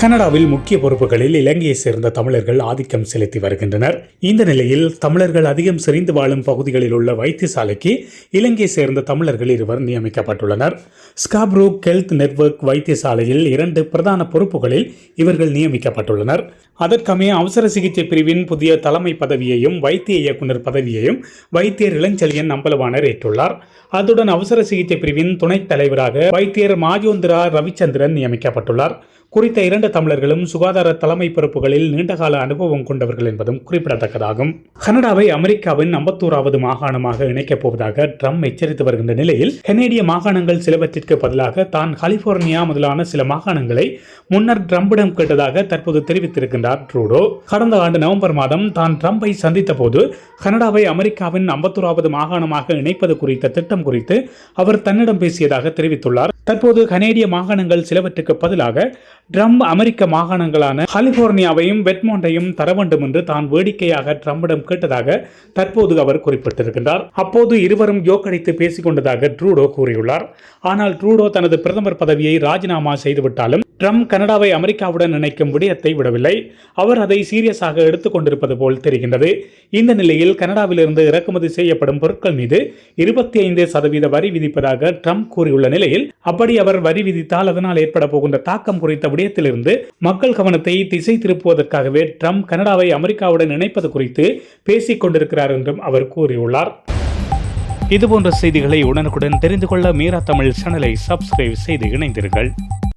கனடாவில் முக்கிய பொறுப்புகளில் இலங்கையை சேர்ந்த தமிழர்கள் ஆதிக்கம் செலுத்தி வருகின்றனர். இந்த நிலையில் தமிழர்கள் அதிகம் செறிந்து வாழும் பகுதிகளில் உள்ள வைத்தியசாலைக்கு இலங்கையை சேர்ந்த தமிழர்கள் இருவர் நியமிக்கப்பட்டுள்ளனர். ஸ்காப்ரூ ஹெல்த் நெட்வொர்க் வைத்தியசாலையில் இரண்டு பிரதான பொறுப்புகளில் இவர்கள் நியமிக்கப்பட்டுள்ளனர். அதற்கமைய அவசர சிகிச்சை பிரிவின் புதிய தலைமை பதவியையும் வைத்திய இயக்குனர் பதவியையும் வைத்தியர் இளஞ்செழியன் நம்பலவானர் ஏற்றுள்ளார். அத்துடன் அவசர சிகிச்சை பிரிவின் துணைத் தலைவராக வைத்தியர் மாஜோந்திரா ரவிச்சந்திரன் நியமிக்கப்பட்டுள்ளார். குறித்த இரண்டு தமிழர்களும் சுகாதார தலைமை பொறுப்புகளில் நீண்டகால அனுபவம் கொண்டவர்கள் என்பதும் குறிப்பிடத்தக்கதாகும். கனடாவை அமெரிக்காவின் ஐம்பத்தோராவது மாகாணமாக இணைக்கப் போவதாக ட்ரம்ப் எச்சரித்து வருகின்ற நிலையில் கனேடிய மாகாணங்கள் சிலவற்றிற்கு பதிலாக தான் கலிபோர்னியா முதலான சில மாகாணங்களை முன்னர் ட்ரம்பிடம் கேட்டதாக தற்போது தெரிவித்திருக்கின்றார் ட்ரூடோ. கடந்த ஆண்டு நவம்பர் மாதம் தான் ட்ரம்பை சந்தித்த போது கனடாவை அமெரிக்காவின் ஐம்பத்தோராவது மாகாணமாக இணைப்பது குறித்த திட்டம் குறித்து அவர் தன்னிடம் பேசியதாக தெரிவித்துள்ளார். தற்போது கனேடிய மாகாணங்கள் சிலவற்றுக்கு பதிலாக ட்ரம்ப் அமெரிக்க மாகாணங்களான கலிபோர்னியாவையும் வெட்மோண்டையும் தர வேண்டும் என்று தான் வேடிக்கையாக ட்ரம்பிடம் கேட்டதாக தற்போது அவர் குறிப்பிட்டிருக்கின்றார். அப்போது இருவரும் யோக்கடித்து பேசிக் கொண்டதாக ட்ரூடோ கூறியுள்ளார். ஆனால் ட்ரூடோ தனது பிரதமர் பதவியை ராஜினாமா செய்துவிட்டாலும் ட்ரம்ப் கனடாவை அமெரிக்காவுடன் இணைக்கும் விடயத்தை விடவில்லை. அவர் அதை சீரியஸாக எடுத்துக்கொண்டிருப்பது போல் தெரிகின்றது. இந்த நிலையில் கனடாவிலிருந்து இறக்குமதி செய்யப்படும் பொருட்கள் மீது இருபத்தி ஐந்து சதவீத வரி விதிப்பதாக ட்ரம்ப் கூறியுள்ள நிலையில் அப்படி அவர் வரி விதித்தால் அதனால் ஏற்பட போகின்ற தாக்கம் குறித்த விடயத்திலிருந்து மக்கள் கவனத்தை திசை திருப்புவதற்காகவே ட்ரம்ப் கனடாவை அமெரிக்காவுடன் இணைப்பது குறித்து பேசிக் கொண்டிருக்கிறார் என்றும் அவர் கூறியுள்ளார். இதுபோன்ற செய்திகளை உடனுக்குடன் தெரிந்து கொள்ள மீரா தமிழ் சேனலை சப்ஸ்கிரைப் செய்து இணைந்தீர்கள்